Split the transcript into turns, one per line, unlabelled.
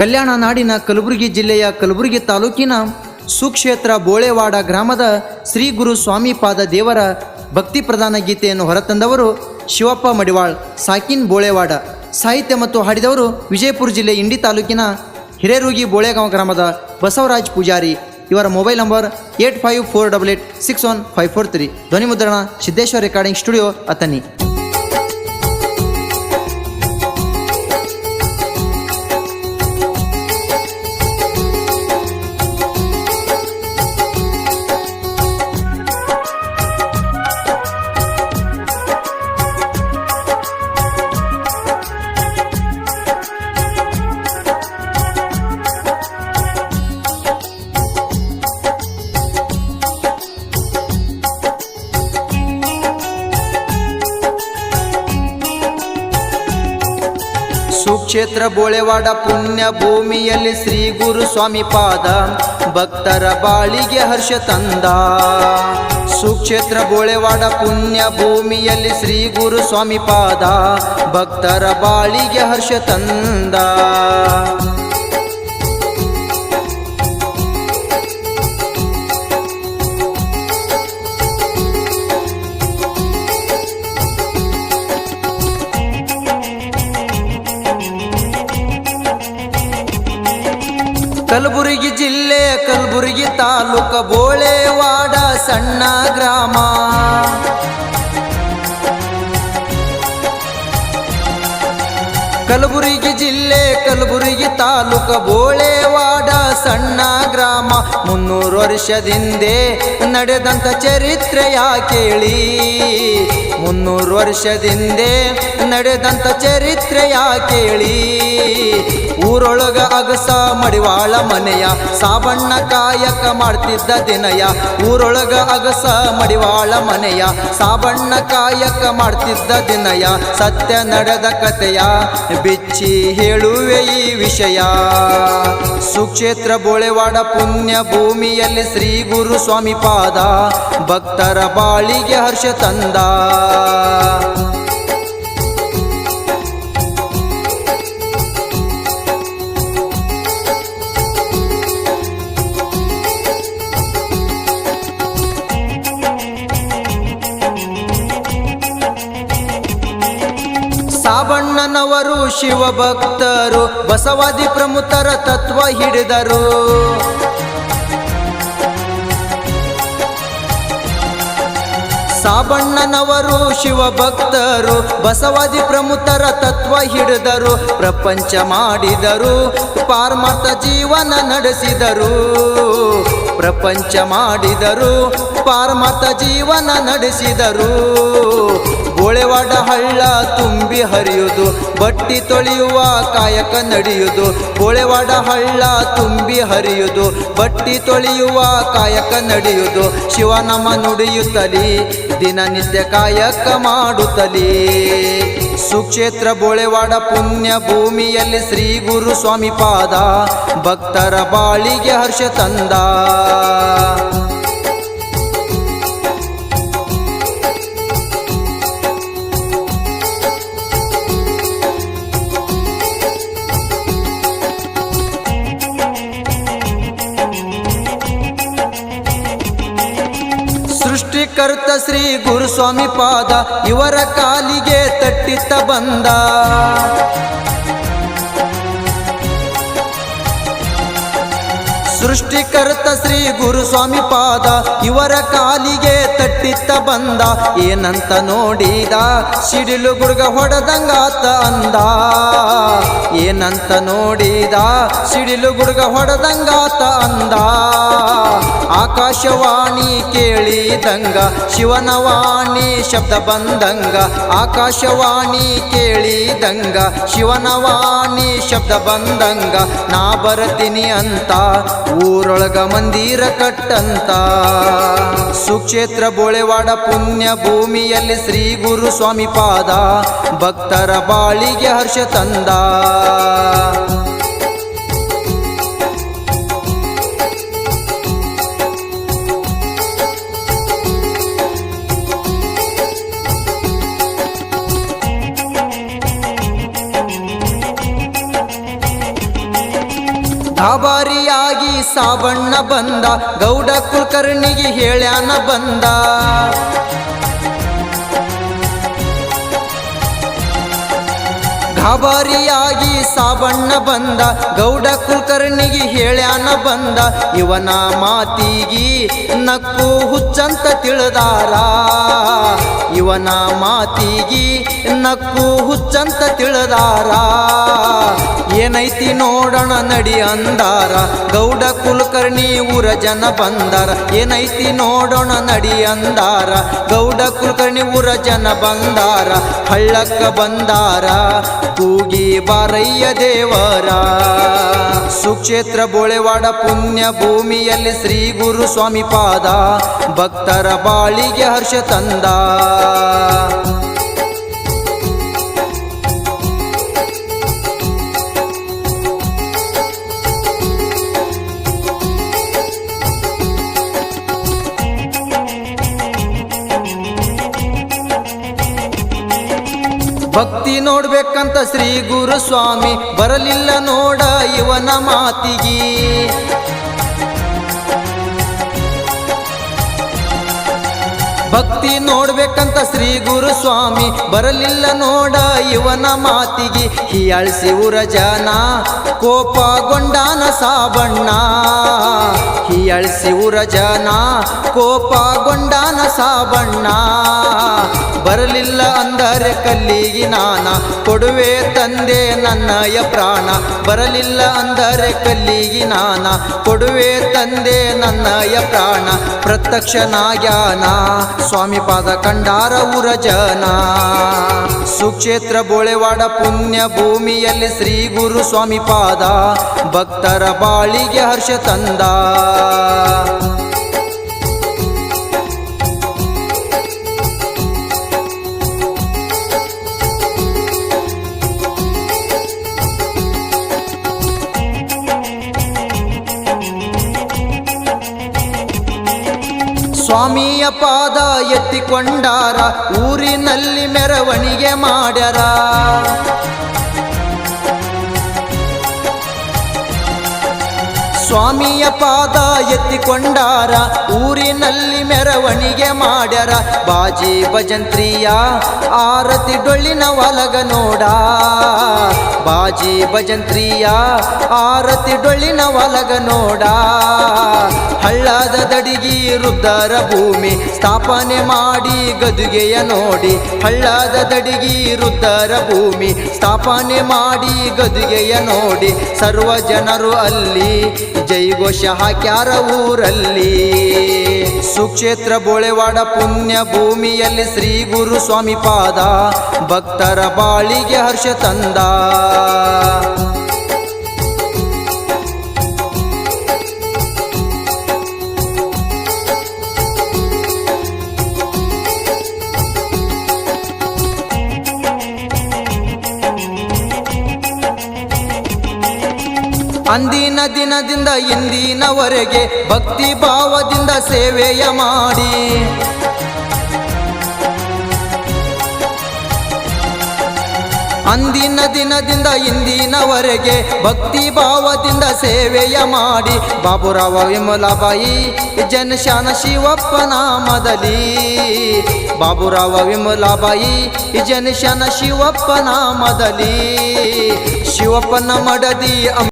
ಕಲ್ಯಾಣ ನಾಡಿನ ಕಲಬುರಗಿ ಜಿಲ್ಲೆಯ ಕಲಬುರಗಿ ತಾಲೂಕಿನ ಸುಕ್ಷೇತ್ರ ಬೋಳೆವಾಡ ಗ್ರಾಮದ ಶ್ರೀ ಗುರು ಸ್ವಾಮಿ ಪಾದ ದೇವರ ಭಕ್ತಿ ಪ್ರಧಾನ ಗೀತೆಯನ್ನು ಹೊರತಂದವರು ಶಿವಪ್ಪ ಮಡಿವಾಳ್, ಸಾಕಿನ್ ಬೋಳೆವಾಡ, ಸಾಹಿತ್ಯ ಮತ್ತು ಹಾಡಿದವರು ವಿಜಯಪುರ ಜಿಲ್ಲೆ ಇಂಡಿ ತಾಲೂಕಿನ ಹಿರೇರುಗಿ ಬೋಳೆಗಾಂವ ಗ್ರಾಮದ ಬಸವರಾಜ್ ಪೂಜಾರಿ. ಇವರ mobile number eight five four double eight six one five four three. ಧ್ವನಿ ಮುದ್ರಣ ಸಿದ್ದೇಶ್ವರ ರೆಕಾರ್ಡಿಂಗ್ ಸ್ಟುಡಿಯೋ ಅತನಿ ಸುಕ್ಷೇತ್ರ ಬೋಳೆವಾಡ ಪುಣ್ಯ ಭೂಮಿಯಲ್ಲಿ ಶ್ರೀ ಗುರು ಸ್ವಾಮಿ ಪಾದ. ಭಕ್ತರ ಬಾಳಿಗೆ ಹರ್ಷ ತಂದ. ಸುಕ್ಷೇತ್ರ ಬೋಳೆವಾಡ ಪುಣ್ಯ ಭೂಮಿಯಲ್ಲಿ ಶ್ರೀ ಗುರು ಸ್ವಾಮಿ ಪಾದ. ಭಕ್ತರ ಬಾಳಿಗೆ ಹರ್ಷ ತಂದ. ಕಲಬುರಗಿ ಜಿಲ್ಲೆ ಕಲಬುರಗಿ ತಾಲೂಕ ಬೋಳೆವಾಡ ಸಣ್ಣ ಗ್ರಾಮ. ಕಲಬುರಗಿ ಜಿಲ್ಲೆ, ಕಲಬುರಗಿ ತಾಲೂಕ ಬೋಳೆವಾಡ ಸಣ್ಣ ಗ್ರಾಮ. ಮುನ್ನೂರು ವರ್ಷದಿಂದೆ ನಡೆದಂಥ ಚರಿತ್ರೆಯ ಕೇಳಿ ಮುನ್ನೂರು ವರ್ಷದಿಂದೆ ನಡೆದಂಥ ಚರಿತ್ರೆಯ ಕೇಳಿ ಊರೊಳಗ ಅಗಸ ಮಡಿವಾಳ ಮನೆಯ, ಸಾಬಣ್ಣ ಕಾಯಕ ಮಾಡ್ತಿದ್ದ ದಿನಯ. ಊರೊಳಗ ಅಗಸ ಮಡಿವಾಳ ಮನೆಯ, ಸಾಬಣ್ಣ ಕಾಯಕ ಮಾಡ್ತಿದ್ದ ದಿನಯ. ಸತ್ಯ ನಡೆದ ಕಥೆಯ ಬಿಚ್ಚಿ ಹೇಳುವೆ ಈ ವಿಷಯ. ಸುಕ್ಷೇತ್ರ ಬೋಳೆವಾಡ ಪುಣ್ಯ ಭೂಮಿಯಲ್ಲಿ ಶ್ರೀ ಗುರು ಸ್ವಾಮಿ ಪಾದ, ಭಕ್ತರ ಬಾಳಿಗೆ ಹರ್ಷ ತಂದ. ಸಾಬಣ್ಣನವರು ಶಿವಭಕ್ತರು, ಬಸವಾದಿ ಪ್ರಮುಖರ ತತ್ವ ಹಿಡಿದರು. ಸಾಬಣ್ಣನವರು ಶಿವಭಕ್ತರು, ಬಸವಾದಿ ಪ್ರಮುಖರ ತತ್ವ ಹಿಡಿದರು. ಪ್ರಪಂಚ ಮಾಡಿದರು, ಪಾರ್ಮಾರ್ಥ ಜೀವನ ನಡೆಸಿದರು. ಪ್ರಪಂಚ ಮಾಡಿದರು, ಪಾರ್ಮಾರ್ಥ ಜೀವನ ನಡೆಸಿದರು. ಗೋಳೆವಾಡ ಹಳ್ಳ ತುಂಬಿ ಹರಿಯುವುದು ಬಟ್ಟಿ ತೊಳೆಯುವ ಕಾಯಕ ನಡೆಯುವುದು ಗೋಳೆವಾಡ ಹಳ್ಳ ತುಂಬಿ ಹರಿಯುವುದು ಬಟ್ಟಿ ತೊಳೆಯುವ ಕಾಯಕ ನಡೆಯುವುದು ಶಿವನಮ ನುಡಿಯುತ್ತಲೀ ದಿನನಿತ್ಯ ಕಾಯಕ ಮಾಡುತ್ತಲೀ. ಸುಕ್ಷೇತ್ರ ಬೋಳೆವಾಡ ಪುಣ್ಯ ಭೂಮಿಯಲ್ಲಿ ಶ್ರೀ ಗುರು ಸ್ವಾಮಿ ಪಾದ, ಭಕ್ತರ ಬಾಳಿಗೆ ಹರ್ಷ ತಂದ. ಸೃಷ್ಟಿಕರ್ತ ಶ್ರೀ ಗುರುಸ್ವಾಮಿ ಪಾದ, ಇವರ ಕಾಲಿಗೆ ತಟ್ಟಿತ್ತ ಬಂದ. ಸೃಷ್ಟಿಕರ್ತ ಶ್ರೀ ಗುರುಸ್ವಾಮಿ ಪಾದ, ಇವರ ಕಾಲಿಗೆ ತಟ್ಟಿತ್ತ ಬಂದ. ಏನಂತ ನೋಡಿದ, ಸಿಡಿಲು ಗುರುಗ ಹೊಡೆದಂಗಾತ ಅಂದ. ಏನಂತ ನೋಡಿದ ಸಿಡಿಲು ಗುಡುಗ ಹೊಡೆದಂಗಾತ ಅಂದ. ಆಕಾಶವಾಣಿ ಕೇಳಿದಂಗ, ಶಿವನವಾಣಿ ಶಬ್ದ ಬಂದಂಗ. ಆಕಾಶವಾಣಿ ಕೇಳಿದಂಗ, ಶಿವನವಾಣಿ ಶಬ್ದ ಬಂದಂಗ. ನಾ ಬರತೀನಿ ಅಂತ ಊರೊಳಗ ಮಂದಿರ ಕಟ್ಟಂತ. ಸುಕ್ಷೇತ್ರ ಬೋಳೆವಾಡ ಪುಣ್ಯ ಭೂಮಿಯಲ್ಲಿ ಶ್ರೀ ಗುರು ಸ್ವಾಮಿ ಪಾದ. ಭಕ್ತರ ಬಾಳಿಗೆ ಹರ್ಷ ತಂದ. ಗಾಬರಿಯಾಗಿ ಸಾಬಣ್ಣ ಬಂದ ಗೌಡ ಕುಲಕರ್ಣಿಗೆ ಹೇಳ್ಯಾನ ಬಂದ. ಗಾಬರಿಯಾಗಿ ಸಾಬಣ್ಣ ಬಂದ, ಗೌಡ ಕುಲಕರ್ಣಿಗೆ ಹೇಳ್ಯಾನ ಬಂದ, ಇವನ ಮಾತಿಗಿ ನಕ್ಕು ಹುಚ್ಚಂತ ತಿಳಿದಾರ. ಇವನ ಮಾತಿಗಿ ನಕ್ಕು ಹುಚ್ಚಂತ ತಿಳಿದಾರ. ಏನೈತಿ ನೋಡೋಣ ನಡಿ ಅಂದಾರ, ಗೌಡ ಕುಲಕರ್ಣಿ ಊರ ಜನ ಬಂದಾರ. ಏನೈತಿ ನೋಡೋಣ ನಡಿ ಅಂದಾರ, ಗೌಡ ಕುಲಕರ್ಣಿ ಊರ ಜನ ಬಂದಾರ. ಹಳ್ಳಕ್ಕ ಬಂದಾರ. ಕೂಗಿ ಬಾರಯ್ಯ ದೇವರ. ಸುಕ್ಷೇತ್ರ ಬೋಳೆವಾಡ ಪುಣ್ಯ ಭೂಮಿಯಲ್ಲಿ ಶ್ರೀ ಗುರು ಸ್ವಾಮಿ ಪಾದ. ಭಕ್ತರ ಬಾಳಿಗೆ ಹರ್ಷ ತಂದ. ಭಕ್ತಿ ನೋಡ್ಬೇಕಂತ ಶ್ರೀ ಗುರು ಸ್ವಾಮಿ ಬರಲಿಲ್ಲ ನೋಡ ಇವನ ಮಾತಿಗಿ. ಭಕ್ತಿ ನೋಡ್ಬೇಕಂತ ಶ್ರೀ ಗುರು ಸ್ವಾಮಿ ಬರಲಿಲ್ಲ ನೋಡ ಇವನ ಮಾತಿಗೆ. ಹೀಯಾಳಿಸಿ ಊರ ಜನ, ಕೋಪಗೊಂಡಾನ ಸಾಬಣ್ಣ. ಹೀಯಾಳಿಸಿ ಊರ ಜನ, ಕೋಪಗೊಂಡಾನ ಸಾಬಣ್ಣ. ಬರಲಿಲ್ಲ ಅಂದರೆ ಕಲ್ಲಿಗೆ ನಾನ, ಕೊಡುವೆ ತಂದೆ ನನ್ನಯ ಪ್ರಾಣ. ಬರಲಿಲ್ಲ ಅಂದರೆ ಕಲ್ಲಿಗೆ ನಾನ, ಕೊಡುವೆ ತಂದೆ ನನ್ನಯ ಪ್ರಾಣ. ಪ್ರತ್ಯಕ್ಷನಾಗ್ಯಾನ. ಸ್ವಾಮಿ ಪಾದ ಕಂಡಾರ ಊರ ಜನ ಸುಕ್ಷೇತ್ರ ಬೋಳೆವಾಡ ಪುಣ್ಯ ಭೂಮಿಯಲ್ಲಿ ಶ್ರೀ ಗುರು ಸ್ವಾಮಿ ಪಾದ ಭಕ್ತರ ಬಾಳಿಗೆ ಹರ್ಷ ತಂದ. ಸ್ವಾಮಿಯ ಪಾದ ಎತ್ತಿಕೊಂಡಾರ ಊರಿನಲ್ಲಿ ಮೆರವಣಿಗೆ ಮಾಡ್ಯಾರ. ಸ್ವಾಮಿಯ ಪಾದ ಎತ್ತಿಕೊಂಡಾರ, ಊರಿನಲ್ಲಿ ಮೆರವಣಿಗೆ ಮಾಡ್ಯಾರ. ಬಾಜಿ ಭಜಂತ್ರಿಯ ಆರತಿ ಡೊಳ್ಳಿನ ಒಲಗ ನೋಡ. ಬಾಜಿ ಭಜಂತ್ರಿಯ ಆರತಿ ಡೊಳ್ಳಿನ ಒಲಗ ನೋಡ. ಹಳ್ಳದ ದಡಿಗಿ ರುದ್ದರ ಭೂಮಿ ಸ್ಥಾಪನೆ ಮಾಡಿ ಗದುಗೆಯ ನೋಡಿ. ಹಳ್ಳದ ದಡಿಗಿ ರುದ್ದರ ಭೂಮಿ ಸ್ಥಾಪನೆ ಮಾಡಿ ಗದುಗೆಯ ನೋಡಿ. ಸರ್ವ ಜನರು ಅಲ್ಲಿ ಜೈಘೋಷ ಹಾಕ್ಯಾರ ಊರಲ್ಲಿ. ಸುಕ್ಷೇತ್ರ ಬೋಳೆವಾಡ ಪುಣ್ಯ ಭೂಮಿಯಲ್ಲಿ ಶ್ರೀ ಗುರು ಸ್ವಾಮಿ ಪಾದ. ಭಕ್ತರ ಬಾಳಿಗೆ ಹರ್ಷ ತಂದ. ಅಂದಿನ ದಿನದಿಂದ ಇಂದಿನವರೆಗೆ ಭಕ್ತಿ ಭಾವದಿಂದ ಸೇವೆಯ ಮಾಡಿ. ಅಂದಿನ ದಿನದಿಂದ ಇಂದಿನವರೆಗೆ ಭಕ್ತಿ ಭಾವದಿಂದ ಸೇವೆಯ ಮಾಡಿ. ಬಾಬುರಾವ ವಿಮಲಾಬಾಯಿ ಜನಶಾನ ಶಿವಪ್ಪ ನಾಮದಲ್ಲಿ. ಬಾಬುರಾವ ವಿಮಲಾಬಾಯಿ ಜನಶಾನ ಶಿವಪ್ಪ ನಾಮದಲ್ಲಿ. ಶಿವಪ್ಪನ ಮಡದಿ